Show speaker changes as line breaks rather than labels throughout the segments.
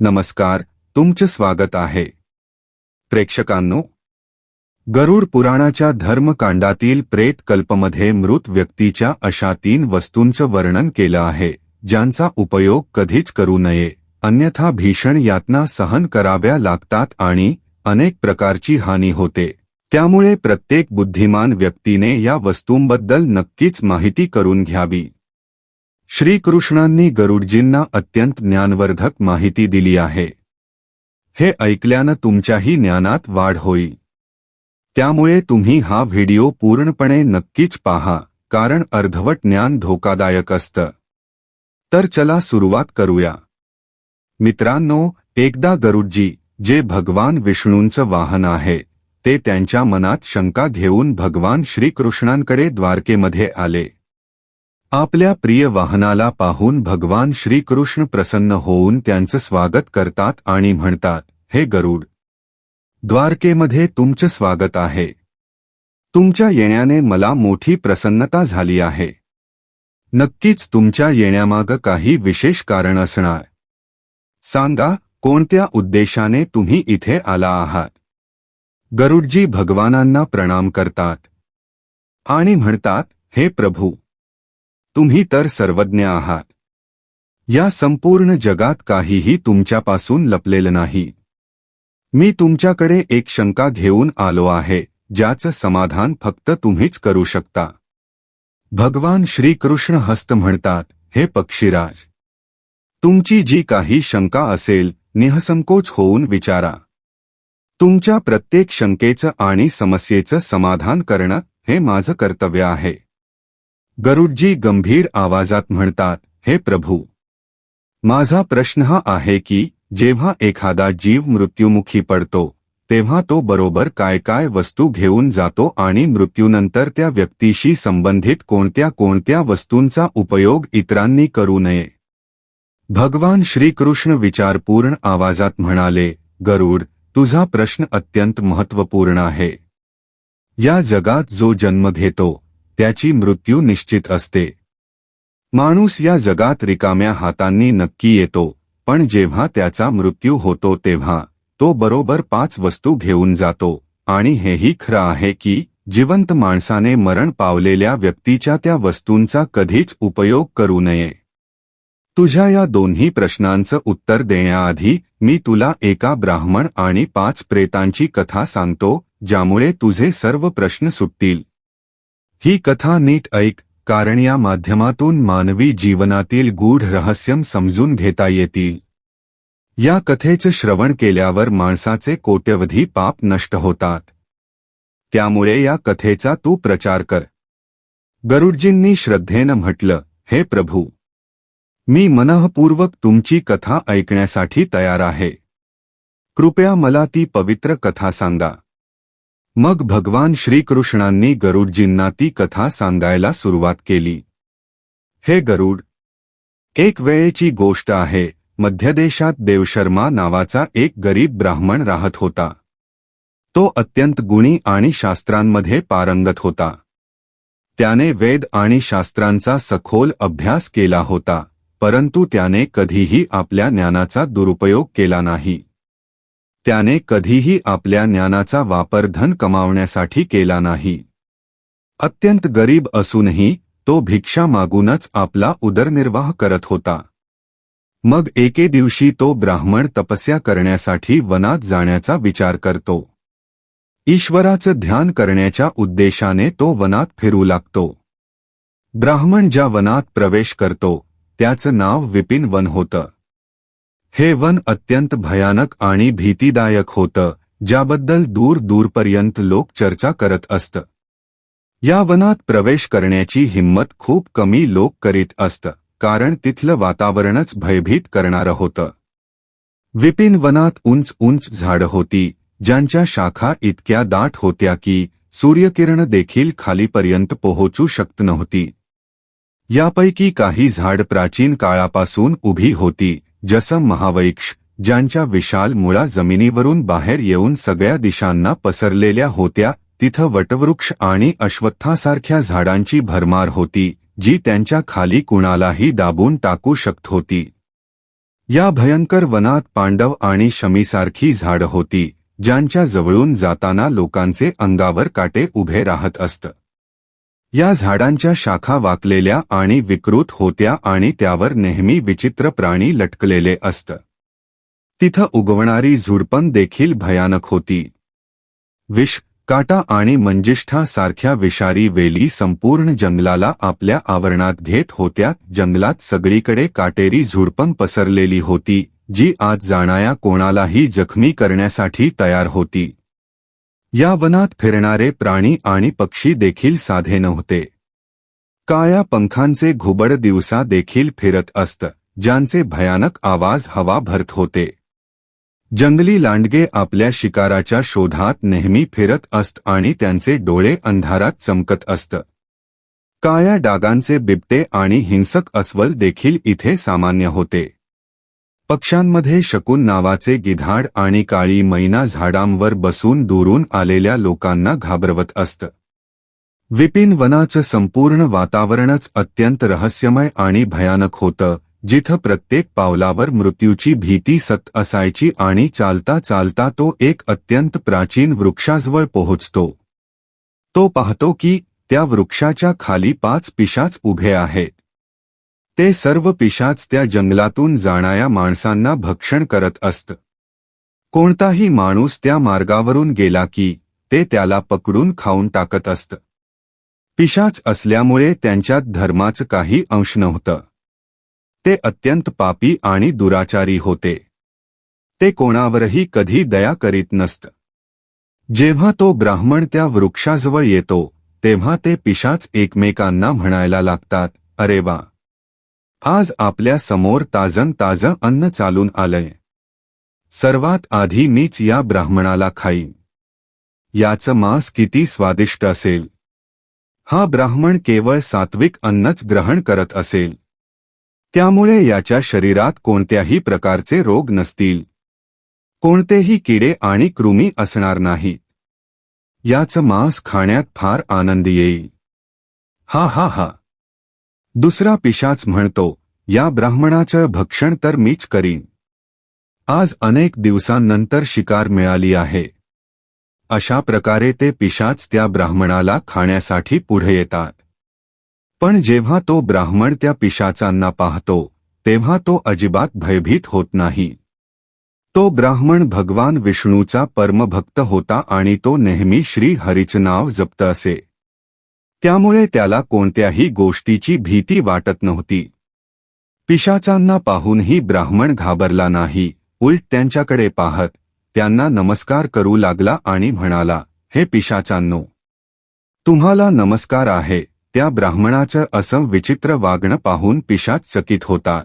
नमस्कार तुमचं स्वागत आहे. प्रेक्षकांनो गरुड पुराणाच्या धर्मकांडातील प्रेत कल्पमध्ये मृत व्यक्तीच्या अशा तीन वस्तूंचं वर्णन केलं आहे ज्यांचा उपयोग कधीच करू नये. अन्यथा भीषण यातना सहन कराव्या लागतात आणि अनेक प्रकारची हानी होते. त्यामुळे प्रत्येक बुद्धिमान व्यक्तीने या वस्तूंबद्दल नक्कीच माहिती करून घ्यावी. श्रीकृष्णांनी गरुडजींना अत्यंत ज्ञानवर्धक माहिती दिली आहे. हे ऐकल्यानं तुमच्याही ज्ञानात वाढ होई त्यामुळे तुम्ही हा व्हिडिओ पूर्णपणे नक्कीच पहा कारण अर्धवट ज्ञान धोकादायक असतं. तर चला सुरुवात करूया. मित्रांनो एकदा गरुडजी जे भगवान विष्णूंचं वाहन आहे ते त्यांच्या मनात शंका घेऊन भगवान श्रीकृष्णांकडे द्वारकेमध्ये आले. आपल्या प्रिय वाहनाला पाहून भगवान श्रीकृष्ण प्रसन्न होऊन त्यांचं स्वागत करतात आणि म्हणतात हे गरुड! द्वारकेमध्ये तुमचं स्वागत आहे. तुमच्या येण्याने मला मोठी प्रसन्नता झाली आहे. नक्कीच तुमच्या येण्यामागं काही विशेष कारण असणार. सांगा कोणत्या उद्देशाने तुम्ही इथे आला आहात? गरुडजी भगवानांना प्रणाम करतात आणि म्हणतात हे प्रभू! तुम्ही तर सर्वज्ञ आहात. या संपूर्ण जगात काहीही तुमच्यापासून लपलेलं नाही. मी तुमच्याकडे एक शंका घेऊन आलो आहे ज्याचं समाधान फक्त तुम्हीच करू शकता. भगवान श्रीकृष्ण हस्त म्हणतात हे पक्षीराज! तुमची जी काही शंका असेल निहसंकोच होऊन विचारा. तुमच्या प्रत्येक शंकेचं आणि समस्येचं समाधान करणं हे माझं कर्तव्य आहे. गरुडजी गंभीर आवाजात म्हणतात हे प्रभू माझा प्रश्न हा आहे की जेव्हा एखादा जीव मृत्युमुखी पडतो तेव्हा तो बरोबर काय काय वस्तू घेऊन जातो आणि मृत्यूनंतर त्या व्यक्तीशी संबंधित कोणत्या कोणत्या वस्तूंचा उपयोग इतरांनी करू नये. भगवान श्रीकृष्ण विचारपूर्ण आवाजात म्हणाले गरुड तुझा प्रश्न अत्यंत महत्त्वपूर्ण आहे. या जगात जो जन्म घेतो त्याची मृत्यू निश्चित असते. माणूस या जगात रिकाम्या हातांनी नक्की येतो पण जेव्हा त्याचा मृत्यू होतो तेव्हा तो बरोबर पाच वस्तू घेऊन जातो आणि हेही खरं आहे की जिवंत माणसाने मरण पावलेल्या व्यक्तीच्या त्या वस्तूंचा कधीच उपयोग करू नये. तुझ्या या दोन्ही प्रश्नांचं उत्तर देण्याआधी मी तुला एका ब्राह्मण आणि पाच प्रेतांची कथा सांगतो ज्यामुळे तुझे सर्व प्रश्न सुटतील. ही कथा नीट ऐक कारण या माध्यमातून मानवी जीवनातील गूढ रहस्यम समजून घेता येतील. या कथेचं श्रवण केल्यावर माणसाचे कोट्यवधी पाप नष्ट होतात. त्यामुळे या कथेचा तू प्रचार कर. गरुडजींनी श्रद्धेनं म्हटलं हे प्रभू मी मनःपूर्वक तुमची कथा ऐकण्यासाठी तयार आहे. कृपया मला ती पवित्र कथा सांगा. मग भगवान श्रीकृष्णांनी गरुडजींना ती कथा सांगायला सुरुवात केली. हे गरुड एक वेळेची गोष्ट आहे मध्यदेशात देवशर्मा नावाचा एक गरीब ब्राह्मण राहत होता. तो अत्यंत गुणी आणि शास्त्रांमध्ये पारंगत होता. त्याने वेद आणि शास्त्रांचा सखोल अभ्यास केला होता परंतु त्याने कधीही आपल्या ज्ञानाचा दुरुपयोग केला नाही. त्याने कधीही आपल्या ज्ञानाचा वापर धन कमावण्यासाठी केला नाही. अत्यंत गरीब असूनही तो भिक्षा मागूनच आपला उदरनिर्वाह करत होता. मग एके दिवशी तो ब्राह्मण तपस्या करण्यासाठी वनात जाण्याचा विचार करतो. ईश्वराचं ध्यान करण्याच्या उद्देशाने तो वनात फिरू लागतो. ब्राह्मण ज्या वनात प्रवेश करतो त्याचं नाव विपिन वन होतं. हे वन अत्यंत भयानक आणि भीतीदायक होतं ज्याबद्दल दूर दूरपर्यंत लोक चर्चा करत असत. या वनात प्रवेश करण्याची हिंमत खूप कमी लोक करीत असत कारण तिथलं वातावरणच भयभीत करणारं होतं. विपिन वनात उंच उंच झाडं होती ज्यांच्या शाखा इतक्या दाट होत्या की सूर्यकिरण देखील खालीपर्यंत पोहोचू शकत नव्हती. यापैकी काही झाड प्राचीन काळापासून उभी होती जसं महावैक्ष ज्यांच्या विशाल मुळा जमिनीवरून बाहेर येऊन सगळ्या दिशांना पसरलेल्या होत्या तिथं वटवृक्ष आणि अश्वत्थासारख्या झाडांची भरमार होती जी त्यांच्या खाली कुणालाही दाबून टाकू शकत होती. या भयंकर वनात पांडव आणि शमीसारखी झाडं होती ज्यांच्या जवळून जाताना लोकांचे अंगावर काटे उभे राहत असत. या झाडांच्या शाखा वाकलेल्या आणि विकृत होत्या आणि त्यावर नेहमी विचित्र प्राणी लटकलेले असत. तिथं उगवणारी झुडपण देखील भयानक होती. विष काटा आणि मंजिष्ठा सारख्या विषारी वेली संपूर्ण जंगलाला आपल्या आवरणात घेत होत्या. जंगलात सगळीकडे काटेरी झुडपण पसरलेली होती जी आत जाणाया कोणालाही जखमी करण्यासाठी तयार होती. या वनात फिरणारे प्राणी आणि पक्षी देखील साधे नव्हते. काया पंखांचे घुबड दिवसा देखील फिरत असत ज्यांचे भयानक आवाज हवा भरत होते. जंगली लांडगे आपल्या शिकाराच्या शोधात नेहमी फिरत असत आणि त्यांचे डोळे अंधारात चमकत असत. काया डागांचे बिबटे आणि हिंसक अस्वल देखील इथे सामान्य होते. पक्षांमध्ये शकून नावाचे गिधाड आणि काळी मैना झाडांवर बसून दुरून आलेल्या लोकांना घाबरवत असत. विपिन वनाचं संपूर्ण वातावरणच अत्यंत रहस्यमय आणि भयानक होतं जिथं प्रत्येक पावलावर मृत्यूची भीती सत असायची आणि चालता चालता तो एक अत्यंत प्राचीन वृक्षाजवळ पोहोचतो. तो पाहतो की त्या वृक्षाच्या खाली पाच पिशाच उभे आहेत. ते सर्व पिशाच त्या जंगलातून जाणाऱ्या माणसांना भक्षण करत असत. कोणताही माणूस त्या मार्गावरून गेला की ते त्याला पकडून खाऊन टाकत असत. पिशाच असल्यामुळे त्यांच्यात धर्माचं काही अंश नव्हतं. ते अत्यंत पापी आणि दुराचारी होते. ते कोणावरही कधी दया करीत नसत. जेव्हा तो ब्राह्मण त्या वृक्षाजवळ येतो तेव्हा ते पिशाच एकमेकांना म्हणायला लागतात अरे वा आज आपल्यासमोर ताजन ताजं अन्न चालून आलंय. सर्वात आधी मीच या ब्राह्मणाला खाईन. याचं मांस किती स्वादिष्ट असेल. हा ब्राह्मण केवळ सात्विक अन्नच ग्रहण करत असेल. त्यामुळे याच्या शरीरात कोणत्याही प्रकारचे रोग नसतील. कोणतेही किडे आणि कृमी असणार नाहीत. याचं मांस खाण्यात फार आनंद येईल. हा हा हा. दुसरा पिशाच म्हणतो या ब्राह्मणाचं भक्षण तर मीच करीन. आज अनेक दिवसांनंतर शिकार मिळाली आहे. अशा प्रकारे ते पिशाच त्या ब्राह्मणाला खाण्यासाठी पुढे येतात. पण जेव्हा तो ब्राह्मण त्या पिशाचांना पाहतो तेव्हा तो अजिबात भयभीत होत नाही. तो ब्राह्मण भगवान विष्णूचा परमभक्त होता आणि तो नेहमी श्री हरीचं नाव जपत असे. त्यामुळे त्याला कोणत्याही गोष्टीची भीती वाटत नव्हती. पिशाचांना पाहूनही ब्राह्मण घाबरला नाही. उलट त्यांच्याकडे पाहत त्यांना नमस्कार करू लागला आणि म्हणाला हे पिशाचांनो तुम्हाला नमस्कार आहे. त्या ब्राह्मणाचं असं विचित्र वागणं पाहून पिशाच चकित होतात.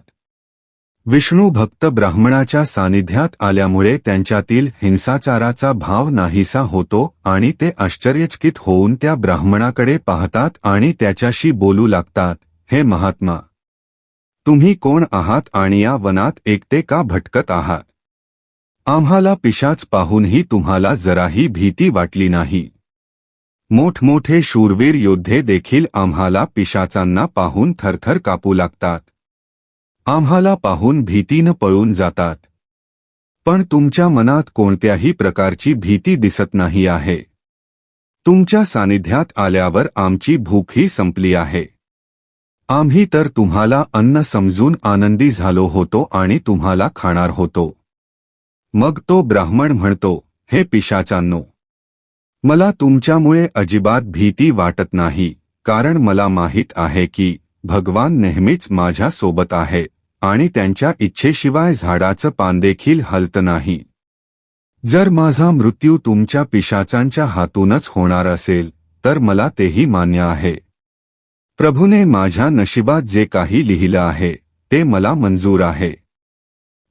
विष्णू भक्त ब्राह्मणाच्या सानिध्यात आल्यामुळे त्यांच्यातील हिंसाचाराचा भाव नाहीसा होतो आणि ते आश्चर्यचकित होऊन त्या ब्राह्मणाकडे पाहतात आणि त्याच्याशी बोलू लागतात हे महात्मा तुम्ही कोण आहात आणि या वनात एकटे का भटकत आहात? आम्हाला पिशाच पाहूनही तुम्हाला जराही भीती वाटली नाही. मोठमोठे शूरवीर योद्धे देखील आम्हाला पिशाचांना पाहून थरथर कापू लागतात. आम्हाला पाहून भीतीनं पळून जातात. पण तुमच्या मनात कोणत्याही प्रकारची भीती दिसत नाही आहे. तुमच्या सानिध्यात आल्यावर आमची भूकही संपली आहे. आम्ही तर तुम्हाला अन्न समजून आनंदी झालो होतो आणि तुम्हाला खाणार होतो. मग तो ब्राह्मण म्हणतो हे पिशाचांनो मला तुमच्यामुळे अजिबात भीती वाटत नाही कारण मला माहीत आहे की भगवान नेहमीच माझ्या सोबत आहे आणि त्यांच्या इच्छेशिवाय झाडाचं पान देखील हलत नाही. जर माझा मृत्यू तुमच्या पिशाचांच्या हातूनच होणार असेल तर मला तेही मान्य आहे. प्रभूने माझ्या नशिबात जे काही लिहिलं आहे ते मला मंजूर आहे.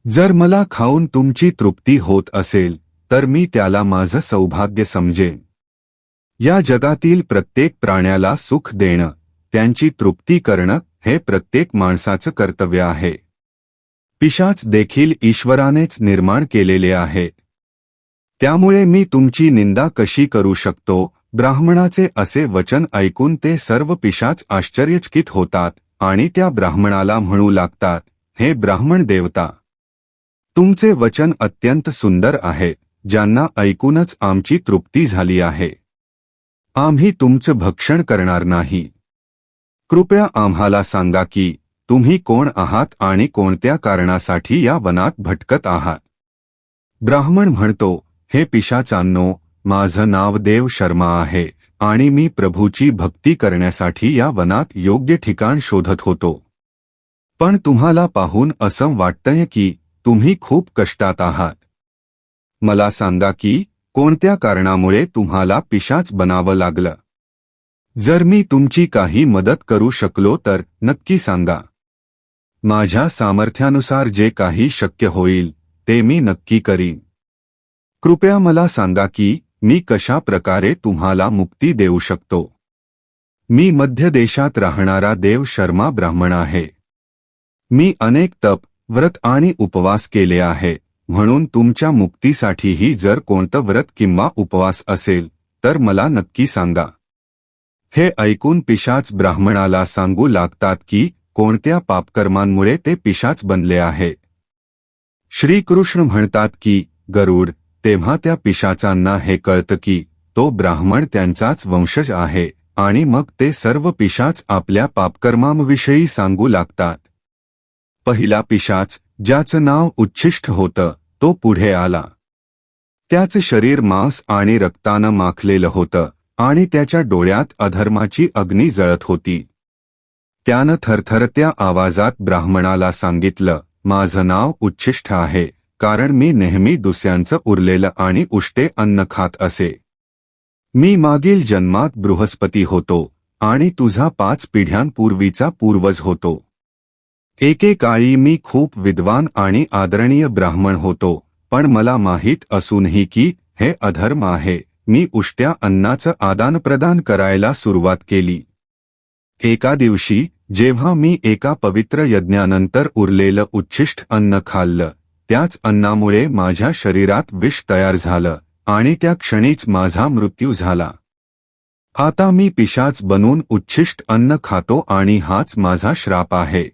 जर मला खाऊन तुमची तृप्ती होत असेल तर मी त्याला माझं सौभाग्य समजेन. या जगातील प्रत्येक प्राण्याला सुख देणं त्यांची तृप्ती करणं हे प्रत्येक माणसाचं कर्तव्य आहे. पिशाच देखील ईश्वरानेच निर्माण केलेले आहे. त्यामुळे मी तुमची निंदा कशी करू शकतो? ब्राह्मणाचे असे वचन ऐकून ते सर्व पिशाच आश्चर्यचकित होतात आणि त्या ब्राह्मणाला म्हणू लागतात हे ब्राह्मण देवता! तुमचे वचन अत्यंत सुंदर आहे ज्यांना ऐकूनच आमची तृप्ती झाली आहे. आम्ही तुमचं भक्षण करणार नाही. कृपया आम्हाला सांगा की तुम्ही कोण आहात आणि कोणत्या कारणासाठी या वनात भटकत आहात? ब्राह्मण म्हणतो हे पिशाचांनो माझं नाव देव शर्मा आहे आणि मी प्रभूची भक्ती करण्यासाठी या वनात योग्य ठिकाण शोधत होतो. पण तुम्हाला पाहून असं वाटतंय की तुम्ही खूप कष्टात आहात. मला सांगा की कोणत्या कारणामुळे तुम्हाला पिशाच बनावं लागलं? जर मी तुमची काही मदत करू शकलो तर नक्की सांगा. माझ्या सामर्थ्यानुसार जे काही शक्य होईल ते मी नक्की करीन. कृपया मला सांगा की मी कशा प्रकारे तुम्हाला मुक्ती देऊ शकतो. मी मध्य देशात राहणारा देव शर्मा ब्राह्मण आहे. मी अनेक तप व्रत आणि उपवास केले आहे म्हणून तुमच्या मुक्तीसाठीही जर कोणतं व्रत किंवा उपवास असेल तर मला नक्की सांगा. हे ऐकून पिशाच ब्राह्मणाला सांगू लागतात की कोणत्या पापकर्मांमुळे ते पिशाच बनले आहे. श्रीकृष्ण म्हणतात की गरुड तेव्हा त्या पिशाचांना हे कळतं की तो ब्राह्मण त्यांचाच वंशज आहे आणि मग ते सर्व पिशाच आपल्या पापकर्मांविषयी सांगू लागतात. पहिला पिशाच ज्याचं नाव उच्छिष्ट होतं तो पुढे आला. त्याचं शरीर मांस आणि रक्तानं माखलेलं होतं आणि त्याच्या डोळ्यात अधर्माची अग्नी जळत होती. त्यानं थरथरत्या आवाजात ब्राह्मणाला सांगितलं माझं नाव उच्छिष्ट आहे कारण मी नेहमी दुसऱ्यांचं उरलेलं आणि उष्टे अन्न खात असे. मी मागील जन्मात बृहस्पती होतो आणि तुझा पाच पिढ्यांपूर्वीचा पूर्वज होतो. एकेकाळी मी खूप विद्वान आणि आदरणीय ब्राह्मण होतो पण मला माहीत असूनही की हे अधर्म आहे. मी उष्ट्या अन्नाचं आदानप्रदान करायला सुरुवात केली. एका दिवशी जेव्हा मी एका पवित्र यज्ञानंतर उरलेलं उच्छिष्ट अन्न खाल्लं त्याच अन्नामुळे माझ्या शरीरात विष तयार झालं आणि त्या क्षणीच माझा मृत्यू झाला. आता मी पिशाच बनून उच्छिष्ट अन्न खातो आणि हाच माझा श्राप आहे.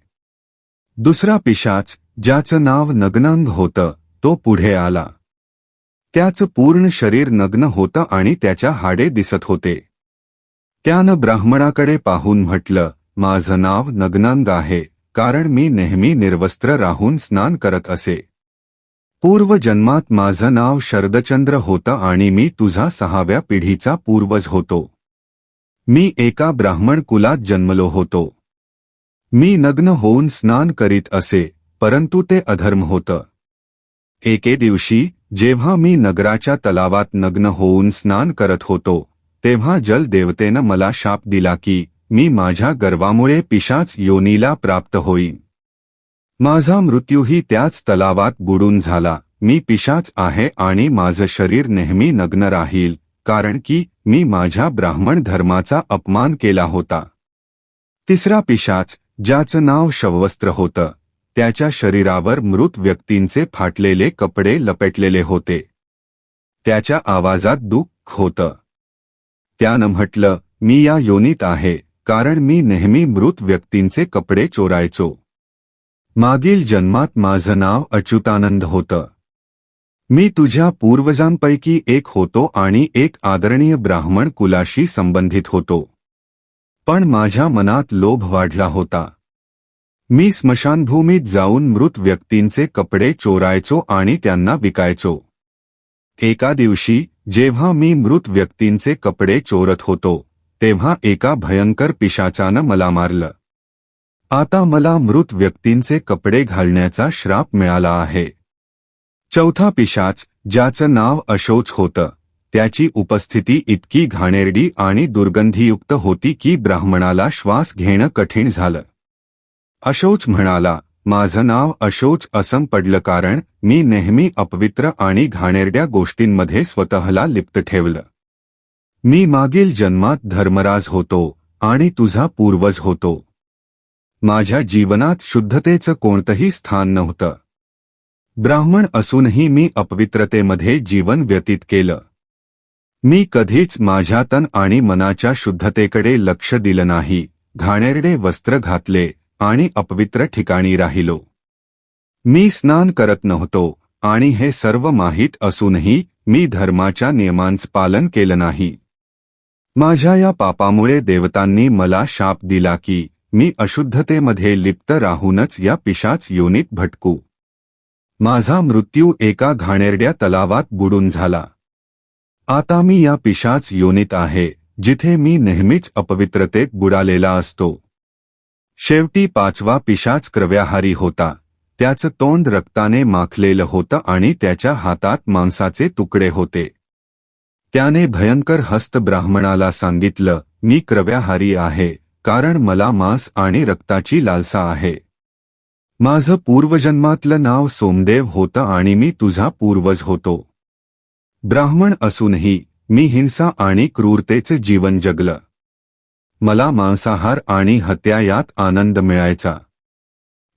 दुसरा पिशाच ज्याचं नाव नग्नांग होतं तो पुढे आला. त्याचं पूर्ण शरीर नग्न होतं आणि त्याच्या हाडे दिसत होते. त्यानं ब्राह्मणाकडे पाहून म्हटलं माझं नाव नग्नांग आहे कारण मी नेहमी निर्वस्त्र राहून स्नान करत असे. पूर्वजन्मात माझं नाव शरदचंद्र होतं आणि मी तुझा सहाव्या पिढीचा पूर्वज होतो. मी एका ब्राह्मण कुलात जन्मलो होतो. मी नग्न होऊन स्नान करीत असे परंतु ते अधर्म होतं. एके दिवशी जेव्हा मी नगराच्या तलावात नग्न होऊन स्नान करत होतो तेव्हा जलदेवतेनं मला शाप दिला की मी माझ्या गर्वामुळे पिशाच योनीला प्राप्त होईन. माझा मृत्यूही त्याच तलावात बुडून झाला. मी पिशाच आहे आणि माझं शरीर नेहमी नग्न राहील कारण की मी माझ्या ब्राह्मण धर्माचा अपमान केला होता. तिसरा पिशाच ज्याचं नाव शववस्त्र होतं त्याच्या शरीरावर मृत व्यक्तींचे फाटलेले कपडे लपेटलेले होते. त्याच्या आवाजात दुःख होतं. त्यानं म्हटलं मी या योनीत आहे कारण मी नेहमी मृत व्यक्तींचे कपडे चोरायचो. मागील जन्मात माझं नाव अच्युतानंद होतं. मी तुझ्या पूर्वजांपैकी एक होतो आणि एक आदरणीय ब्राह्मण कुलाशी संबंधित होतो. पण माझ्या मनात लोभ वाढला होता. मी स्मशानभूमीत जाऊन मृत व्यक्तींचे कपडे चोरायचो आणि त्यांना विकायचो. एका दिवशी जेव्हा मी मृत व्यक्तींचे कपडे चोरत होतो तेव्हा एका भयंकर पिशाचानं मला मारलं. आता मला मृत व्यक्तींचे कपडे घालण्याचा श्राप मिळाला आहे. चौथा पिशाच ज्याचं नाव अशोच होतं त्याची उपस्थिती इतकी घाणेरडी आणि दुर्गंधीयुक्त होती की ब्राह्मणाला श्वास घेणं कठीण झालं. अशोच म्हणाला माझं नाव अशोच असं पडलं कारण मी नेहमी अपवित्र आणि घाणेरड्या गोष्टींमध्ये स्वतःला लिप्त ठेवलं. मी मागील जन्मात धर्मराज होतो आणि तुझा पूर्वज होतो. माझ्या जीवनात शुद्धतेचं कोणतंही स्थान नव्हतं. ब्राह्मण असूनही मी अपवित्रतेमध्ये जीवन व्यतीत केलं. मी कधीच माझ्या तन आणि मनाच्या शुद्धतेकडे लक्ष दिलं नाही. घाणेरडे वस्त्र घातले आणि अपवित्र ठिकाणी राहिलो. मी स्नान करत नव्हतो आणि हे सर्व माहीत असूनही मी धर्माच्या नियमांचं पालन केलं नाही. माझ्या या पापामुळे देवतांनी मला शाप दिला की मी अशुद्धतेमध्ये लिप्त राहूनच या पिशाच योनीत भटकू. माझा मृत्यू एका घाणेरड्या तलावात बुडून झाला. आता मी या पिशाच योनीत आहे जिथे मी नेहमीच अपवित्रतेत बुडालेला असतो. शेवटी पाचवा पिशाच क्रव्याहारी होता. त्याचं तोंड रक्ताने माखलेलं होतं आणि त्याच्या हातात मांसाचे तुकडे होते. त्याने भयंकर हस्त ब्राह्मणाला सांगितलं मी क्रव्याहारी आहे कारण मला मांस आणि रक्ताची लालसा आहे. माझं पूर्वजन्मातलं नाव सोमदेव होतं आणि मी तुझा पूर्वज होतो. ब्राह्मण असूनही मी हिंसा आणि क्रूरतेचे जीवन जगलं. मला मांसाहार आणि हत्या यात आनंद मिळायचा.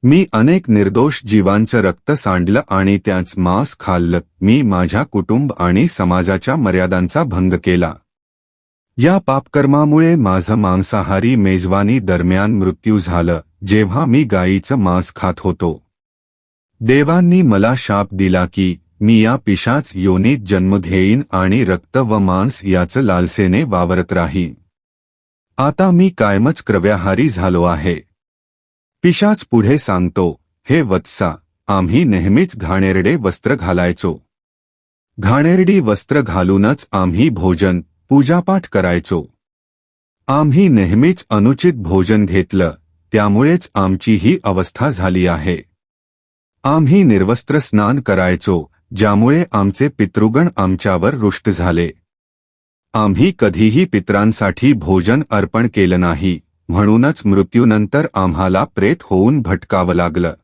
मी अनेक निर्दोष जीवांचं रक्त सांडलं आणि त्याच मांस खाल्लं. मी माझ्या कुटुंब आणि समाजाच्या मर्यादांचा भंग केला. या पापकर्मामुळे माझं मांसाहारी मेजवानी दरम्यान मृत्यू झालं. जेव्हा मी गायीचं मांस खात होतो. देवांनी मला शाप दिला की मी या पिशाच योनीत जन्म घेईन आणि रक्त व मांस याचं लालसेने वावरत राहीन. आता मी कायमच क्रव्याहारी झालो आहे. पिशाच पुढे सांगतो हे वत्सा आम्ही नेहमीच घाणेरडे वस्त्र घालायचो. घाणेरडी वस्त्र घालूनच आम्ही भोजन पूजापाठ करायचो. आम्ही नेहमीच अनुचित भोजन घेतलं त्यामुळेच आमची ही अवस्था झाली आहे. आम्ही निर्वस्त्र स्नान करायचो ज्यामुळे आमचे पितृगण आमच्यावर रुष्ट झाले. आम्ही कधीही पित्रांसाठी भोजन अर्पण केलं नाही म्हणूनच मृत्यूनंतर आम्हाला प्रेत होऊन भटकावं लागलं.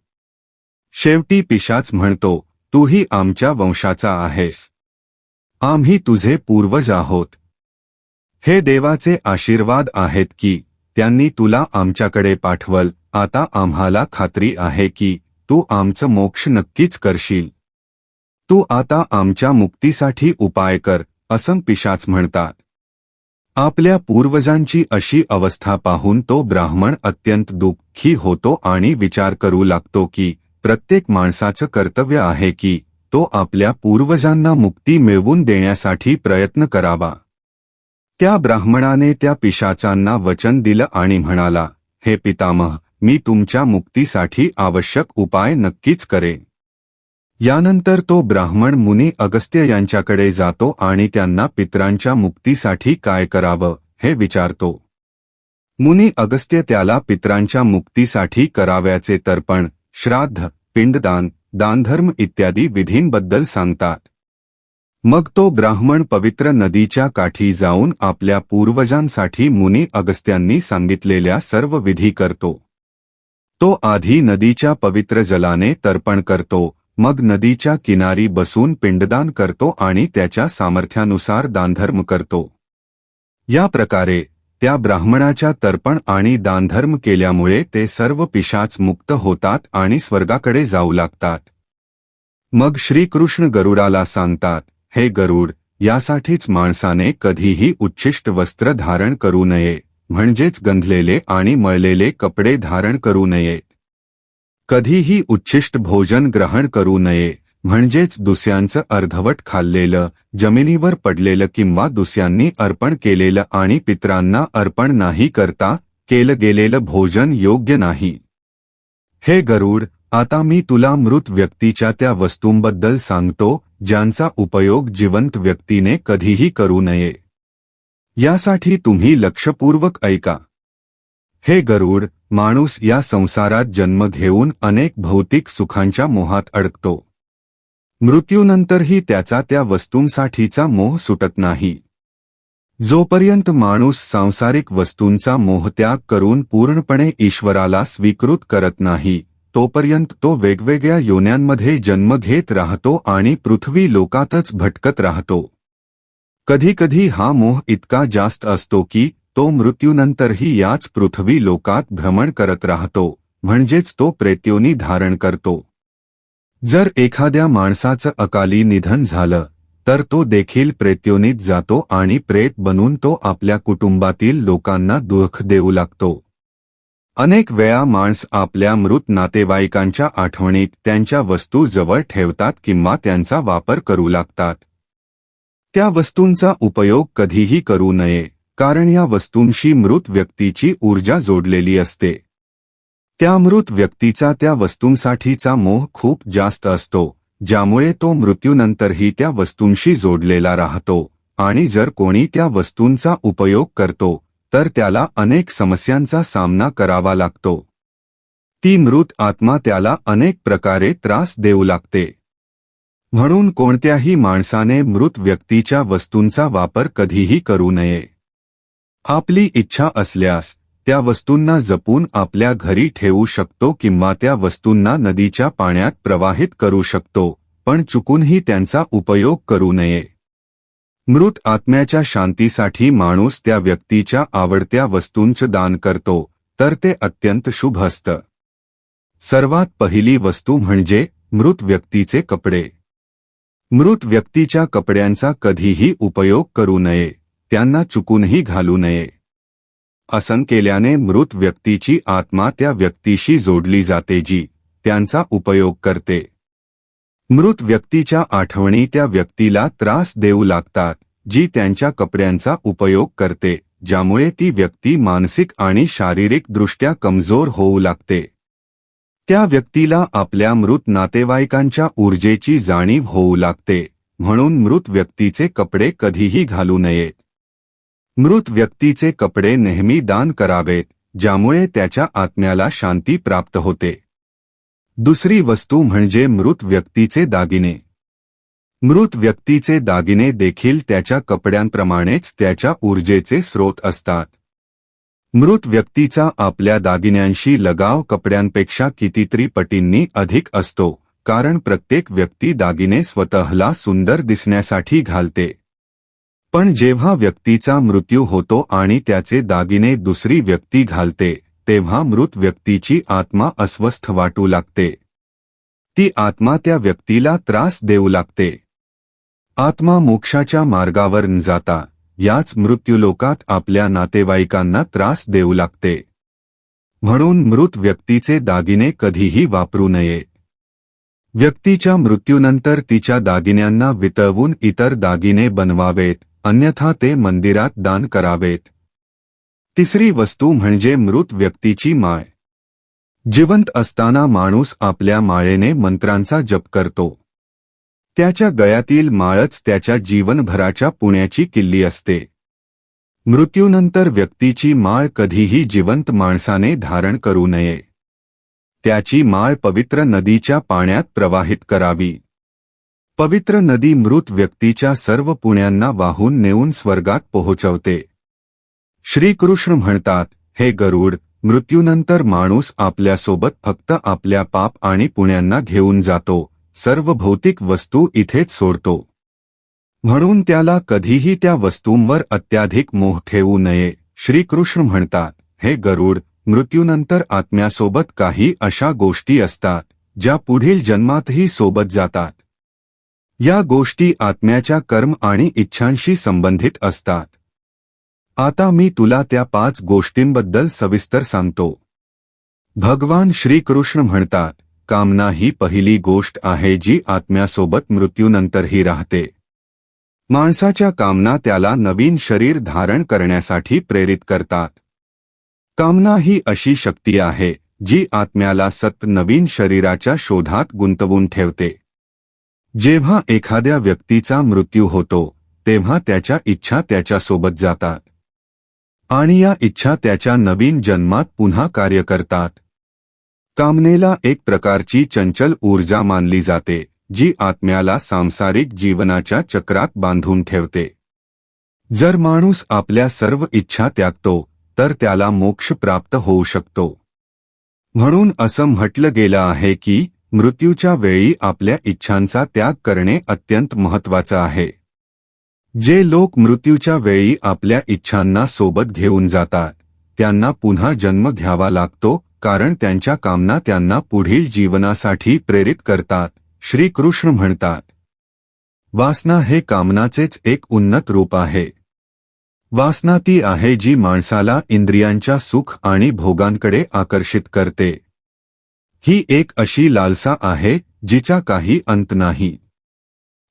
शेवटी पिशाच म्हणतो तूही आमच्या वंशाचा आहेस. आम्ही तुझे पूर्वज आहोत. हे देवाचे आशीर्वाद आहेत की त्यांनी तुला आमच्याकडे पाठवल आता आम्हाला खात्री आहे की तू आमचं मोक्ष नक्कीच करशील. तू आता आमच्या मुक्तीसाठी उपाय कर असं पिशाच म्हणतात. आपल्या पूर्वजांची अशी अवस्था पाहून तो ब्राह्मण अत्यंत दुःखी होतो आणि विचार करू लागतो की प्रत्येक माणसाचं कर्तव्य आहे की तो आपल्या पूर्वजांना मुक्ती मिळवून देण्यासाठी प्रयत्न करावा. त्या ब्राह्मणाने त्या पिशाचांना वचन दिलं आणि म्हणाला हे पितामह मी तुमच्या मुक्तीसाठी आवश्यक उपाय नक्कीच करेन. यानंतर तो ब्राह्मण मुनी अगस्त्य यांच्याकडे जातो आणि त्यांना पित्रांच्या मुक्तीसाठी काय करावं हे विचारतो. मुनी अगस्त्य त्याला पित्रांच्या मुक्तीसाठी कराव्याचे तर्पण श्राद्ध पिंडदान दानधर्म इत्यादी विधींबद्दल सांगतात. मग तो ब्राह्मण पवित्र नदीच्या काठी जाऊन आपल्या पूर्वजांसाठी मुनी अगस्त्यांनी सांगितलेल्या सर्व विधी करतो. तो आधी नदीच्या पवित्र जलाने तर्पण करतो मग नदीच्या किनारी बसून पिंडदान करतो आणि त्याच्या सामर्थ्यानुसार दानधर्म करतो. या प्रकारे त्या ब्राह्मणाच्या तर्पण आणि दानधर्म केल्यामुळे ते सर्व पिशाच मुक्त होतात आणि स्वर्गाकडे जाऊ लागतात. मग श्रीकृष्ण गरुडाला सांगतात हे गरुड यासाठीच माणसाने कधीही उच्छिष्ट वस्त्र धारण करू नये म्हणजेच गंधलेले आणि मळलेले कपडे धारण करू नयेत. कधीही उच्छिष्ट भोजन ग्रहण करू नये. म्हणजेच दुसऱ्यांचं अर्धवट खाल्लेलं जमिनीवर पडलेलं किंवा दुसऱ्यांनी अर्पण केलेलं आणि पित्रांना अर्पण नाही करता केलं गेलेलं भोजन योग्य नाही. हे गरुड आता मी तुला मृत व्यक्तीच्या त्या वस्तूंबद्दल सांगतो ज्यांचा उपयोग जिवंत व्यक्तीने कधीही करू नये. यासाठी तुम्ही लक्षपूर्वक ऐका. हे गरुड माणूस या संसारात जन्म घेऊन अनेक भौतिक सुखांच्या मोहात अडकतो. मृत्यूनंतरही त्याचा त्या वस्तूंसाठीचा मोह सुटत नाही. जोपर्यंत माणूस सांसारिक वस्तूंचा मोहत्याग करून पूर्णपणे ईश्वराला स्वीकृत करत नाही तोपर्यंत तो वेगवेगळ्या योन्यांमध्ये जन्म घेत राहतो आणि पृथ्वी लोकातच भटकत राहतो. कधीकधी हा मोह इतका जास्त असतो की तो मृत्यूनंतरही याच पृथ्वी लोकात भ्रमण करत राहतो म्हणजेच तो प्रेत्योनी धारण करतो. जर एखाद्या माणसाचं अकाली निधन झालं तर तो देखील प्रेत्योनीत जातो आणि प्रेत बनून तो आपल्या कुटुंबातील लोकांना दुःख देऊ लागतो. अनेक वेळा माणस आपल्या मृत नातेवाईकांच्या आठवणीत त्यांच्या वस्तू जवळ ठेवतात किंवा त्यांचा वापर करू लागतात. त्या वस्तूंचा उपयोग कधीही करू नये. कारण या वस्तूंशी मृत व्यक्तीची ऊर्जा जोडलेली असते. त्या मृत व्यक्तीचा त्या वस्तूंसाठीचा मोह खूप जास्त असतो ज्यामुळे तो मृत्यूनंतरही त्या वस्तूंशी जोडलेला राहतो आणि जर कोणी त्या वस्तूंचा उपयोग करतो तर त्याला अनेक समस्यांचा सामना करावा लागतो. ती मृत आत्मा त्याला अनेक प्रकारे त्रास देऊ लागते. म्हणून कोणत्याही माणसाने मृत व्यक्तीच्या वस्तूंचा वापर कधीही करू नये. आपली इच्छा असल्यास त्या वस्तूंना जपून आपल्या घरी ठेवू शकतो किंवा त्या वस्तूंना नदीच्या पाण्यात प्रवाहित करू शकतो पण चुकूनही त्यांचा उपयोग करू नये. मृत आत्म्याच्या शांतीसाठी माणूस त्या व्यक्तीच्या आवडत्या वस्तूंचं दान करतो तर ते अत्यंत शुभ असतं. सर्वात पहिली वस्तू म्हणजे मृत व्यक्तीचे कपडे. मृत व्यक्तीच्या कपड्यांचा कधीही उपयोग करू नये. त्यांना चुकूनही घालू नये. असन केल्याने मृत व्यक्तीची आत्मा त्या व्यक्तीशी जोडली जाते जी त्यांचा उपयोग करते. मृत व्यक्तीच्या आठवणी त्या व्यक्तीला त्रास देऊ लागतात जी त्यांच्या कपड्यांचा उपयोग करते ज्यामुळे ती व्यक्ती मानसिक आणि शारीरिकदृष्ट्या कमजोर होऊ लागते. त्या व्यक्तीला आपल्या मृत नातेवाईकांच्या ऊर्जेची जाणीव होऊ लागते म्हणून मृत व्यक्तीचे कपडे कधीही घालू नयेत. मृत व्यक्तीचे कपडे नेहमी दान करावेत ज्यामुळे त्याच्या आत्म्याला शांती प्राप्त होते. दुसरी वस्तू म्हणजे मृत व्यक्तीचे दागिने. मृत व्यक्तीचे दागिने देखील त्याच्या कपड्यांप्रमाणेच त्याच्या ऊर्जेचे स्रोत असतात. मृत व्यक्तीचा आपल्या दागिन्यांशी लगाव कपड्यांपेक्षा कितीतरी पटींनी अधिक असतो कारण प्रत्येक व्यक्ती दागिने स्वतःला सुंदर दिसण्यासाठी घालते. पण जेव्हा व्यक्तीचा मृत्यू होतो आणि त्याचे दागिने दुसरी व्यक्ती घालते तेव्हा मृत व्यक्तीची आत्मा अस्वस्थ वाटू लागते. ती आत्मा त्या व्यक्तीला त्रास देऊ लागते. आत्मा मोक्षाच्या मार्गावर न जाता याच मृत्यूलोकात आपल्या नातेवाईकांना त्रास देऊ लागते. म्हणून मृत व्यक्तीचे दागिने कधीही वापरू नये. व्यक्तीच्या मृत्यूनंतर तिच्या दागिन्यांना वितळवून इतर दागिने बनवावेत अन्यथा ते मंदिरात दान करावेत. तिसरी वस्तू म्हणजे मृत व्यक्तीची माय. जिवंत असताना माणूस आपल्या माळेने मंत्रांचा जप करतो. त्याच्या गळ्यातील माळच त्याच्या जीवनभराच्या पुण्याची किल्ली असते. मृत्यूनंतर व्यक्तीची माळ कधीही जिवंत माणसाने धारण करू नये. त्याची माळ पवित्र नदीच्या पाण्यात प्रवाहित करावी. पवित्र नदी मृत व्यक्तीच्या सर्व पुण्यांना वाहून नेऊन स्वर्गात पोहोचवते. श्रीकृष्ण म्हणतात हे गरुड मृत्यूनंतर माणूस आपल्यासोबत फक्त आपल्या पाप आणि पुण्यांना घेऊन जातो सर्व भौतिक वस्तू इथेच सोडतो. म्हणून त्याला कधीही त्या वस्तूंवर अत्याधिक मोह ठेवू नये. श्रीकृष्ण म्हणतात हे गरुड मृत्यूनंतर आत्म्यासोबत काही अशा गोष्टी असतात ज्या पुढील जन्मातही सोबत जातात. या गोष्टी आत्म्याच्या कर्म आणि इच्छांशी संबंधित असतात. आता मी तुला त्या पाच गोष्टींबद्दल सविस्तर सांगतो. भगवान श्रीकृष्ण म्हणतात कामना ही पहिली गोष्ट आहे जी आत्म्यासोबत मृत्यूनंतरही राहते. माणसाच्या कामना त्याला नवीन शरीर धारण करण्यासाठी प्रेरित करतात. कामना ही अशी शक्ती आहे जी आत्म्याला सत नवीन शरीराच्या शोधात गुंतवून ठेवते. जेव्हा एखाद्या व्यक्तीचा मृत्यू होतो तेव्हा त्याच्या इच्छा त्याच्यासोबत जातात. आणि या इच्छा त्याच्या नवीन जन्मात पुन्हा कार्य करतात. कामनेला एक प्रकारची चंचल ऊर्जा मानली जाते जी आत्म्याला सांसारिक जीवनाच्या चक्रात बांधून ठेवते. जर माणूस आपल्या सर्व इच्छा त्यागतो तर त्याला मोक्ष प्राप्त होऊ शकतो. म्हणून असं म्हटलं गेलं आहे की मृत्यूच्या वेळी आपल्या इच्छांचा त्याग करणे अत्यंत महत्वाचं आहे. जे लोक मृत्यूच्या वेळी आपल्या इच्छांना सोबत घेऊन जातात त्यांना पुन्हा जन्म घ्यावा लागतो कारण त्यांच्या कामना त्यांना पुढील जीवनासाठी प्रेरित करतात श्रीकृष्ण म्हणतात. वासना हे कामनाचेच एक उन्नत रूप आहे. वासना ती आहे जी माणसाला इंद्रियांच्या सुख आणि भोगांकडे आकर्षित करते. ही एक अशी लालसा आहे जिचा काही अंत नाही.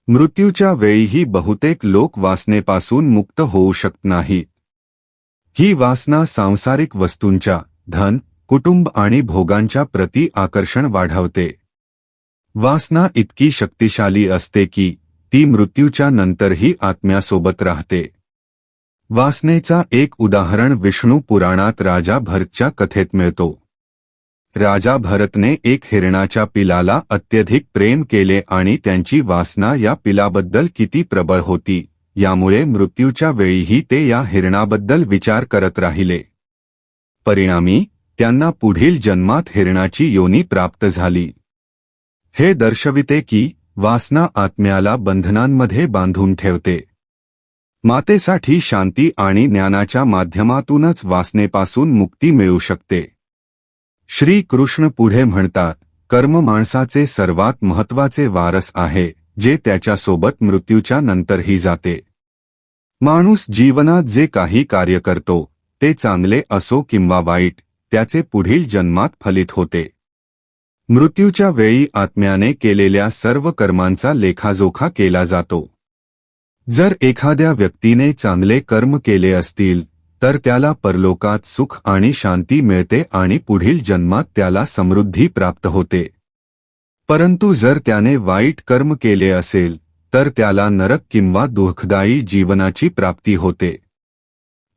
मृत्यूच्या वेळीही बहुतेक लोक वासनेपासून मुक्त होऊ शकत नाहीत ही वासना सांसारिक वस्तूंच्या धन कुटुंब आणि भोगांच्या प्रति आकर्षण वाढवते. वासना इतकी शक्तिशाली असते की ती मृत्यूच्या नंतरही आत्म्यासोबत राहते. वासनेचा एक उदाहरण विष्णू पुराणात राजा भरतच्या कथेत मिळतो. राजा भरतने एक हिरणाच्या पिलाला अत्यधिक प्रेम केले आणि त्यांची वासना या पिलाबद्दल किती प्रबळ होती यामुळे मृत्यूच्या वेळीही ते या हिरणाबद्दल विचार करत राहिले. परिणामी त्यांना पुढील जन्मात हिरणाची योनी प्राप्त झाली. हे दर्शविते की वासना आत्म्याला बंधनांमध्ये बांधून ठेवते. मातेसाठी शांती आणि ज्ञानाच्या माध्यमातूनच वासनेपासून मुक्ती मिळू शकते. श्री कृष्ण पुढे म्हणतात कर्म माणसाचे सर्वात महत्त्वाचे वारस आहे जे त्याच्यासोबत मृत्यूच्या नंतरही जाते. माणूस जीवनात जे काही कार्य करतो ते चांगले असो किंवा वाईट त्याचे पुढील जन्मात फलित होते. मृत्यूच्या वेळी आत्म्याने केलेल्या सर्व कर्मांचा लेखाजोखा केला जातो. जर एखाद्या व्यक्तीने चांगले कर्म केले असतील तर त्याला परलोकात सुख आणि शांती मिळते आणि पुढील जन्मात त्याला समृद्धी प्राप्त होते. परंतु जर त्याने वाईट कर्म केले असेल तर त्याला नरक किंवा दुःखदायी जीवनाची प्राप्ती होते.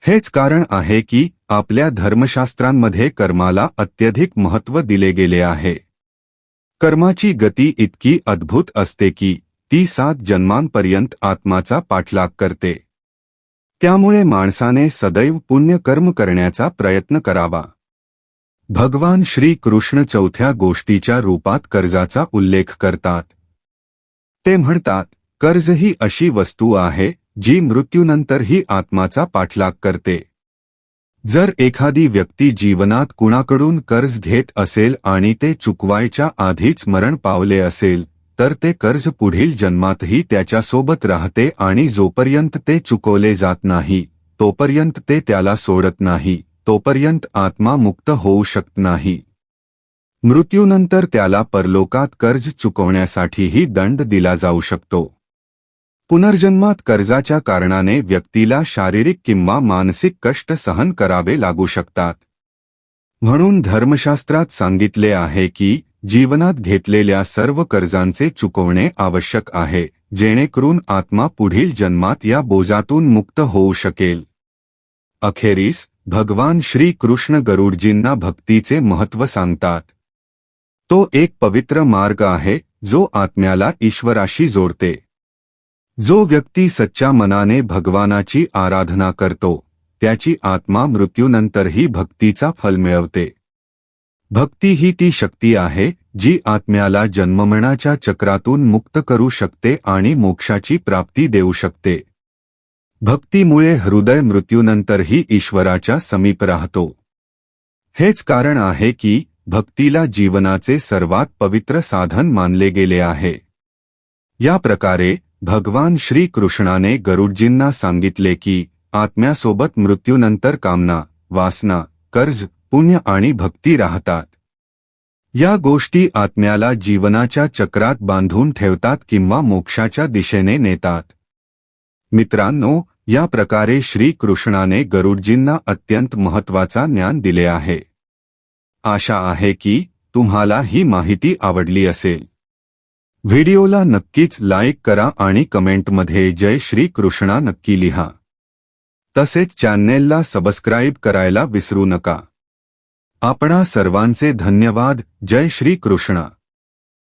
हेच कारण आहे की आपल्या धर्मशास्त्रांमध्ये कर्माला अत्यधिक महत्त्व दिले गेले आहे. कर्माची गती इतकी अद्भुत असते की ती सात जन्मांपर्यंत आत्माचा पाठलाग करते. त्यामुळे माणसाने सदैव पुण्य कर्म करण्याचा प्रयत्न करावा. भगवान श्री कृष्ण चौथ्या गोष्टीच्या रूपात कर्जाचा उल्लेख करतात. ते म्हणतात कर्ज ही अशी वस्तू आहे जी मृत्यूनंतरही आत्माचा पाठलाग करते. जर एखादी व्यक्ती जीवनात कुणाकडून कर्ज घेत असेल आणि ते चुकवायच्या आधीच मरण पावले असेल तर ते कर्ज पुढील जन्मातही त्याच्यासोबत राहते आणि जोपर्यंत ते चुकवले जात नाही तोपर्यंत ते त्याला सोडत नाही तोपर्यंत आत्मा मुक्त होऊ शकत नाही. मृत्यूनंतर त्याला परलोकात कर्ज चुकवण्यासाठीही दंड दिला जाऊ शकतो. पुनर्जन्मात कर्जाच्या कारणाने व्यक्तीला शारीरिक किंवा मानसिक कष्ट सहन करावे लागू शकतात. म्हणून धर्मशास्त्रात सांगितले आहे की जीवनात घेतलेल्या सर्व कर्जांचे चुकवणे आवश्यक आहे जेणेकरून आत्मा पुढील जन्मात या बोजातून मुक्त होऊ शकेल. अखेरीस भगवान श्री कृष्ण गरुडजींना भक्तीचे महत्त्व सांगतात. तो एक पवित्र मार्ग आहे जो आत्म्याला ईश्वराशी जोडते. जो व्यक्ती सच्च्या मनाने भगवानाची आराधना करतो त्याची आत्मा मृत्यूनंतरही भक्तीचा फल मिळवते. भक्ती ही ती शक्ती आहे जी आत्म्याला जन्ममरणाच्या चक्रातून मुक्त करू शकते आणि मोक्षाची प्राप्ती देऊ शकते. भक्तीमुळे हृदय मृत्यूनंतरही ईश्वराच्या समीप राहतो. हेच कारण आहे की भक्तीला जीवनाचे सर्वात पवित्र साधन मानले गेले आहे. या प्रकारे भगवान श्री कृष्णाने गरुडजींना सांगितले की आत्म्यासोबत मृत्यूनंतर कामना वासना कर्ज पुण्य आणि भक्ती राहतात. या गोष्टी आत्म्याला जीवनाच्या चक्रात बांधून ठेवतात किंवा मोक्षाच्या दिशेने नेतात. मित्रांनो या प्रकारे श्रीकृष्णाने गरुडजींना अत्यंत महत्त्वाचा ज्ञान दिले आहे. आशा आहे की तुम्हाला ही माहिती आवडली असेल. व्हिडिओला नक्कीच लाईक करा आणि कमेंटमध्ये जय श्री कृष्णा नक्की लिहा. तसेच चॅनेलला सबस्क्राईब करायला विसरू नका. आपणा सर्वांचे धन्यवाद. जय श्री कृष्ण